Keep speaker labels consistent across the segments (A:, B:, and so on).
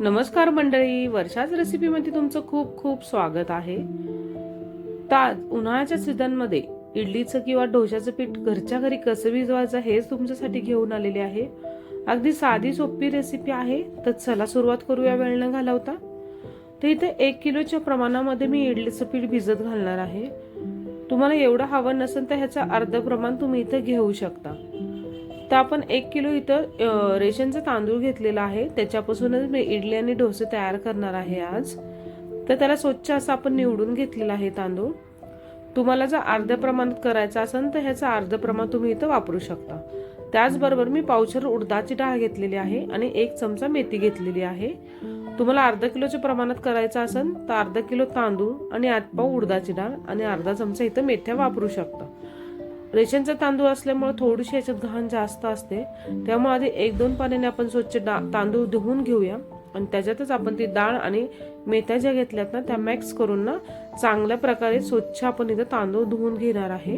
A: नमस्कार मंडळी. वर्षाच रेसिपीमध्ये तुमचं खूप खूप स्वागत आहे. ताज उन्हाळ्याच्या सीझनमध्ये इडलीचं किंवा डोशाचं पीठ घरच्या घरी कसं भिजवायचं हेच तुमच्यासाठी घेऊन आलेले आहे. अगदी साधी सोपी रेसिपी आहे. तर चला सुरुवात करूया वेळ न घालवता. तर इथे एक किलोच्या प्रमाणामध्ये मी इडलीचं पीठ भिजत घालणार आहे. तुम्हाला एवढं हवं नसेल तर ह्याचं अर्ध प्रमाण तुम्ही इथे घेऊ शकता. तर आपण एक किलो इथं रेशनचा तांदूळ घेतलेला आहे. त्याच्यापासूनच मी इडली आणि डोसे तयार करणार आहे आज. तर त्याला स्वच्छ असं आपण निवडून घेतलेला आहे तांदूळ. तुम्हाला जर अर्ध्या प्रमाणात करायचा असेल तर ह्याचं अर्ध प्रमाण तुम्ही इथं वापरू शकता. त्याचबरोबर मी पावशर उडदाची डाळ घेतलेली आहे आणि एक चमचा मेथी घेतलेली आहे. तुम्हाला अर्धा किलोच्या प्रमाणात करायचं असेल तर अर्धा किलो तांदूळ आणि आठ पाव उडदाची डाळ आणि अर्धा चमचा इथं मेथ्या वापरू शकता. रेशनचा तांदूळ असल्यामुळे थोडीशी याच्यात घाण जास्त असते. त्यामुळे आधी एक दोन पाण्याने आपण स्वच्छ डा तांदूळ धुवून घेऊया. आणि त्याच्यातच आपण ती डाळ आणि मेथ्या ज्या घेतल्यात ना त्या मॅक्स करून ना चांगल्या प्रकारे स्वच्छ आपण इथं तांदूळ धुवून घेणार आहे.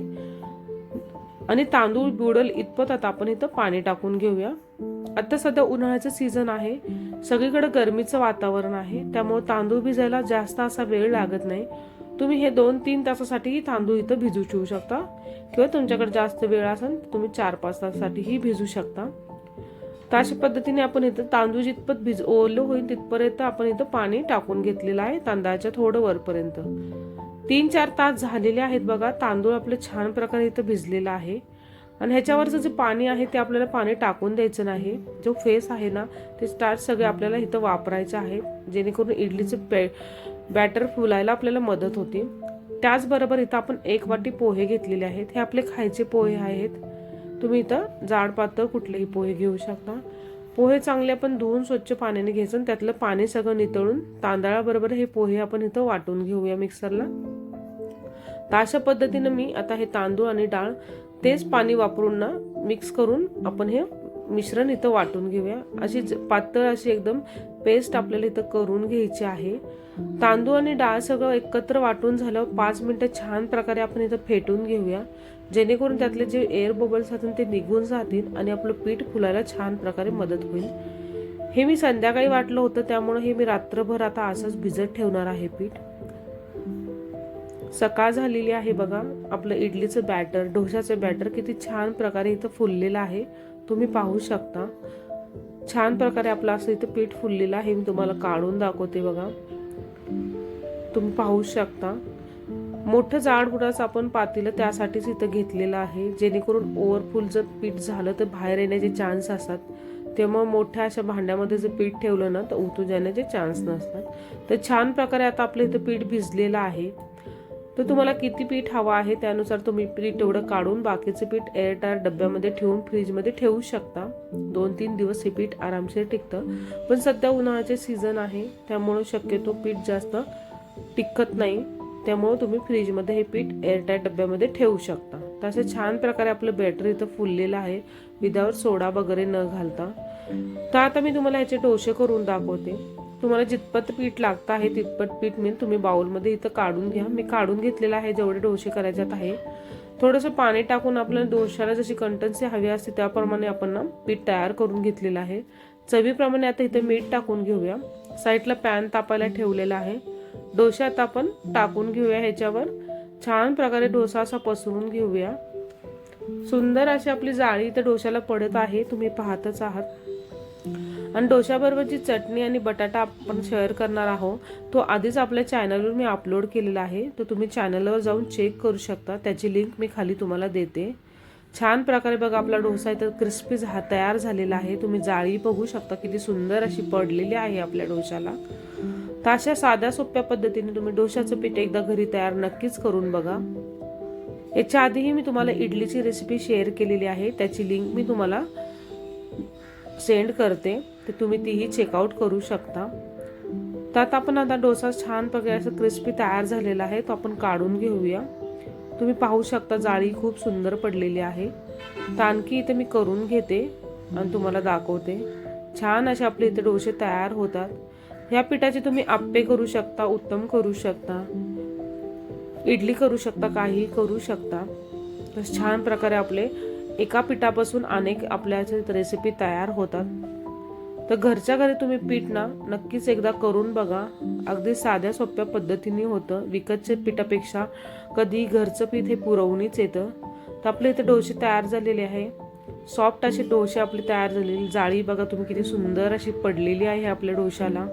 A: आणि तांदूळ बुडल इतपत आता आपण इथं पाणी टाकून घेऊया. आता सध्या उन्हाळ्याचं सीझन आहे. सगळीकडे गरमीचं वातावरण आहे. त्यामुळे तांदूळ भिजायला जास्त असा वेळ लागत नाही. तुम्ही हे दोन तीन तासासाठीही तांदूळ इथं भिजू ठेवू शकता. किंवा तुमच्याकडे जास्त वेळ असेल तर तुम्ही चार पाच तासासाठीही भिजू शकता. तर अशा पद्धतीने आपण इथं तांदूळ जितपत भिज ओलं होईल तिथपर्यंत आपण इथं पाणी टाकून घेतलेलं आहे तांदळाच्या थोडं वरपर्यंत. तीन चार तास झालेले आहेत बघा तांदूळ आपलं छान प्रकारे इथं भिजलेलं आहे. आणि ह्याच्यावरचं जे पाणी आहे ते आपल्याला पाणी टाकून द्यायचं नाही. जो फेस आहे ना ते स्टार्च सगळे आपल्याला इथं वापरायचं आहे. जेणेकरून इडलीचं पे बॅटर फुलायला आपल्याला मदत होते. त्याचबरोबर इथं आपण एक वाटी पोहे घेतलेले आहेत. हे आपले खायचे पोहे आहेत. तुम्ही इथं जाड पातळ कुठलेही पोहे घेऊ शकता. पोहे चांगले आपण धुवून स्वच्छ पाण्याने घ्यायचं आणि त्यातलं पाणी सगळं नितळून तांदळाबरोबर हे पोहे आपण इथं वाटून घेऊया मिक्सरला तर अशा पद्धतीनं मी आता हे तांदूळ आणि डाळ तेच पाणी वापरून ना मिक्स करून आपण हे मिश्रण इथं वाटून घेऊया. अशी पातळ अशी एकदम पेस्ट आपल्याला इथं करून घ्यायची आहे. तांदूळ आणि डाळ सगळं एकत्र वाटून झालं पाच मिनटं छान प्रकारे आपण इथं फेटून घेऊया. जेणेकरून त्यातले जे एअर बबल्स असतील ते निघून जातील आणि आपलं पीठ फुलायला छान प्रकारे मदत होईल. हे मी संध्याकाळी वाटलं होतं त्यामुळे हे मी रात्रभर आता असंच भिजत ठेवणार आहे पीठ. सकाळ झालेली आहे बघा. आपलं इडलीचं बॅटर डोशाचं बॅटर किती छान प्रकारे इथं फुललेलं आहे. तुम्ही पाहू शकता. छान प्रकारे आपलं असं इथं पीठ फुललेलं आहे. मी तुम्हाला काढून दाखवते बघा. तुम्ही पाहू शकता. मोठं जाड बुडाचं आपण पातेलं त्यासाठीच इथं घेतलेलं आहे. जेणेकरून ओव्हरफुल जर पीठ झालं तर बाहेर येण्याचे चान्स असतात. तेव्हा मोठ्या अशा भांड्यामध्ये जर पीठ ठेवलं ना तर उतू जाण्याचे चान्स नसतात. तर छान प्रकारे आता आपलं इथं पीठ भिजलेलं आहे. तर तुम्हाला किती पीठ हवं आहे त्यानुसार तुम्ही पीठ एवढं काढून बाकीचं पीठ एअरटायर डब्यामध्ये ठेवून फ्रीजमध्ये ठेवू शकता. दोन तीन दिवस हे पीठ आरामशीर टिकतं. पण सध्या उन्हाळ्याचे सीझन आहे त्यामुळं शक्यतो पीठ जास्त टिकत नाही. त्यामुळं तुम्ही फ्रीजमध्ये हे पीठ एअरटाईट डब्यामध्ये ठेवू शकता. तर असं छान प्रकारे आपलं बॅटर इथं फुललेलं आहे विदावर सोडा वगैरे न घालता. तर आता मी तुम्हाला ह्याचे डोसे करून दाखवते. तुम्हाला जितपत पीठ लागतं आहे तितपत पीठ मी तुम्ही बाउलमध्ये इथं काढून घ्या. मी काढून घेतलेलं आहे जेवढे डोसे करायच्यात आहे. थोडंसं पाणी टाकून आपल्याला डोशाला जशी कंटन्सी हवी असते त्याप्रमाणे आपण ना पीठ तयार करून घेतलेलं आहे. चवीप्रमाणे आता इथं मीठ टाकून घेऊया. साईडला पॅन तापायला ठेवलेला आहे. डोसे आता आपण टाकून घेऊया ह्याच्यावर. छान प्रकारे डोसा असा पसरून घेऊया. सुंदर अशी आपली जाळी इथं डोशाला पडत आहे. तुम्ही पाहतच आहात. आणि डोशाबरोबर जी चटणी आणि बटाटा आपण शेअर करणार आहोत तो आधीच आपल्या चॅनलवर मी अपलोड केलेला आहे. तर तुम्ही चॅनलवर जाऊन चेक करू शकता. त्याची लिंक मी खाली तुम्हाला देते. छान प्रकारे बघा आपला डोसा इथं क्रिस्पी झा तयार झालेला आहे. तुम्ही जाळी बघू शकता किती सुंदर अशी पडलेली आहे आपल्या डोशाला तर अशा साध्या सोप्या पद्धतीने तुम्ही डोशाचं पीठ एकदा घरी तयार नक्कीच करून बघा. याच्या आधीही मी तुम्हाला इडलीची रेसिपी शेअर केलेली आहे. त्याची लिंक मी तुम्हाला सेंड करते तर तुम्ही तीही चेकआउट करू शकता. त्यात आपण आता डोसा छान प्रकारे असं क्रिस्पी तयार झालेला आहे तो आपण काढून घेऊया. तुम्ही पाहू शकता जाळी खूप सुंदर पडलेली आहे. तर आणखी इथे मी करून घेते आणि तुम्हाला दाखवते. छान असे आपले इथे डोसे तयार होतात. ह्या पिठाचे तुम्ही आप्पे करू शकता उत्तम करू शकता. इडली करू शकता काहीही करू शकता. तर छान प्रकारे आपले एका पिठापासून अनेक आपल्या रेसिपी तयार होतात. तर घरच्या घरी तुम्ही पीठ ना नक्कीच एकदा करून बघा. अगदी साध्या सोप्या पद्धतीने होतं. विकतच्या पिठापेक्षा कधी घरचं पीठ हे पुरवणीच येतं. तर आपले इथे डोसे तयार झालेले आहे. सॉफ्ट असे डोसे आपले तयार झालेले. जाळी बघा तुम्ही किती सुंदर अशी पडलेली आहे आपल्या डोशाला.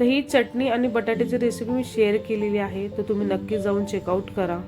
A: तर ही चटणी आणि बटाट्याची रेसिपी मी शेअर केलेली आहे. तर तुम्ही नक्की जाऊन चेकआउट करा.